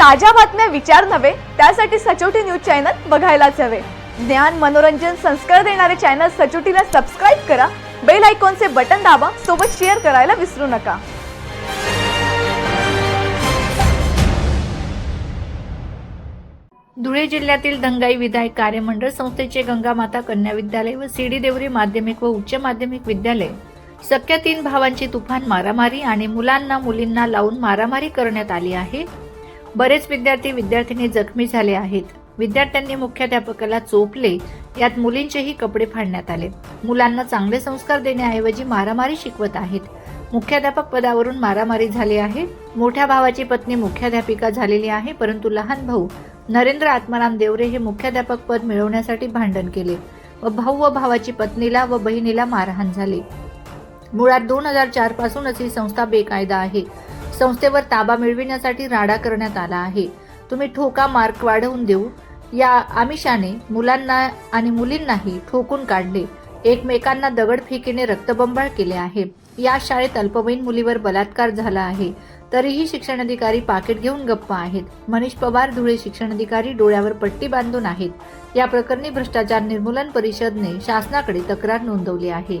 ताज्या बातम्या विचार नव्हे त्यासाठी सचोटी न्यूज चॅनल बघायलाच हवे. ज्ञान मनोरंजन संस्कार देणारे चॅनल सचोटीला सबस्क्राईब करा बेल आयकॉनचे बटन दाबा सोबत शेअर करायला विसरू नका. धुळे जिल्ह्यातील दंगाई विधायक कार्यमंडळ संस्थेचे गंगामाता कन्या विद्यालय व सीडी देवरी माध्यमिक व उच्च माध्यमिक विद्यालय. सख्या तीन भावांची तुफान मारामारी आणि मुलांना मुलींना लावून मारामारी करण्यात आली आहे. बरेच विद्यार्थी विद्यार्थिनी जखमी झाले आहेत. विद्यार्थ्यांनी मुख्याध्यापकाला चोपले. यात मुलींचेही कपडे फाडण्यात आले. मुलांना चांगले संस्कार देण्याऐवजी मारामारी शिकवत आहेत. मुख्याध्यापक पदावरून मारामारी झाली आहे. मोठ्या भावाची पत्नी मुख्याध्यापिका झालेली आहे परंतु लहान भाऊ नरेंद्र आत्माराम देवरे हे मुख्याध्यापक पद मिळवण्यासाठी भांडण केले व भाऊ व भावाची पत्नीला व बहिणीला मारहाण झाली. मुळात दोन हजार चार पासूनच ही संस्था बेकायदा आहे. संस्थेवर ताबा मिळविण्यासाठी राडा करण्यात आला आहे. तुम्ही ठोका मार्क वाढवून देऊ. या आमिषाने मुलांना आणि मुलींनाही ठोकून काढले. एकमेकांना दगडफेकीने रक्तबंबाळ केले आहे. या शाळेत अल्पवयीन मुलीवर बलात्कार झाला आहे. तरीही शिक्षण अधिकारी पाकिट घेऊन गप्प आहेत. मनीष पवार धुळे शिक्षणाधिकारी डोळ्यावर पट्टी बांधून आहेत. या प्रकरणी भ्रष्टाचार निर्मूलन परिषदने शासनाकडे तक्रार नोंदवली आहे.